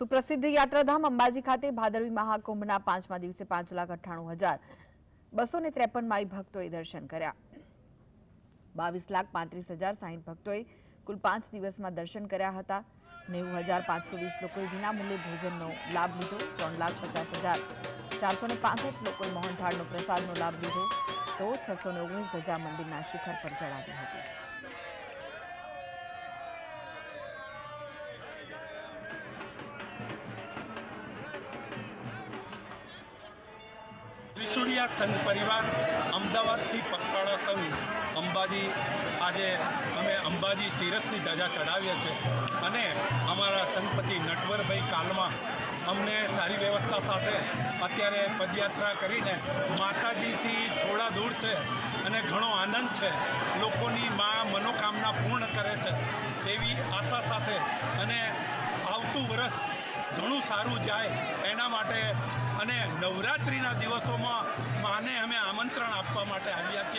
સુપ્રસિદ્ધ યાત્રાધામ અંબાજી ખાતે ભાદરવી મહાકુંભના પાંચમા દિવસે પાંચ લાખ અઠ્ઠાણું હજાર બસો ને ત્રેપન માઈ ભક્તોએ દર્શન કર્યા. બાવીસ લાખ પાંત્રીસ હજાર સાહીઠ ભક્તોએ કુલ પાંચ દિવસમાં દર્શન કર્યા હતા. નેવું હજાર પાંચસો વીસ લોકોએ વિનામૂલ્યે ભોજનનો લાભ લીધો. ત્રણ લાખ પચાસ હજાર ચારસો ને પાસઠ લોકોએ મોહનથાળનો પ્રસાદનો લાભ લીધો. તો છસો ને ઓગણીસ ધજા મંદિરના શિખર પર ચડાવી હતી. ત્રિશુળિયા સંઘ પરિવાર અમદાવાદથી પગપાળા સંઘ અંબાજી. આજે અમે અંબાજી તીરસની ધજા ચડાવીએ છીએ અને અમારા સંઘપતિ નટવરભાઈ કાલમાં અમને સારી વ્યવસ્થા સાથે અત્યારે પદયાત્રા કરીને માતાજીથી થોડા દૂર છે અને ઘણો આનંદ છે. લોકોની મા મનોકામના પૂર્ણ કરે છે એવી આશા સાથે અને આવતું વર્ષ ઘણું સારું જાય એના માટે અને નવરાત્રિના દિવસોમાં માને અમે આમંત્રણ આપવા માટે આવ્યા છીએ.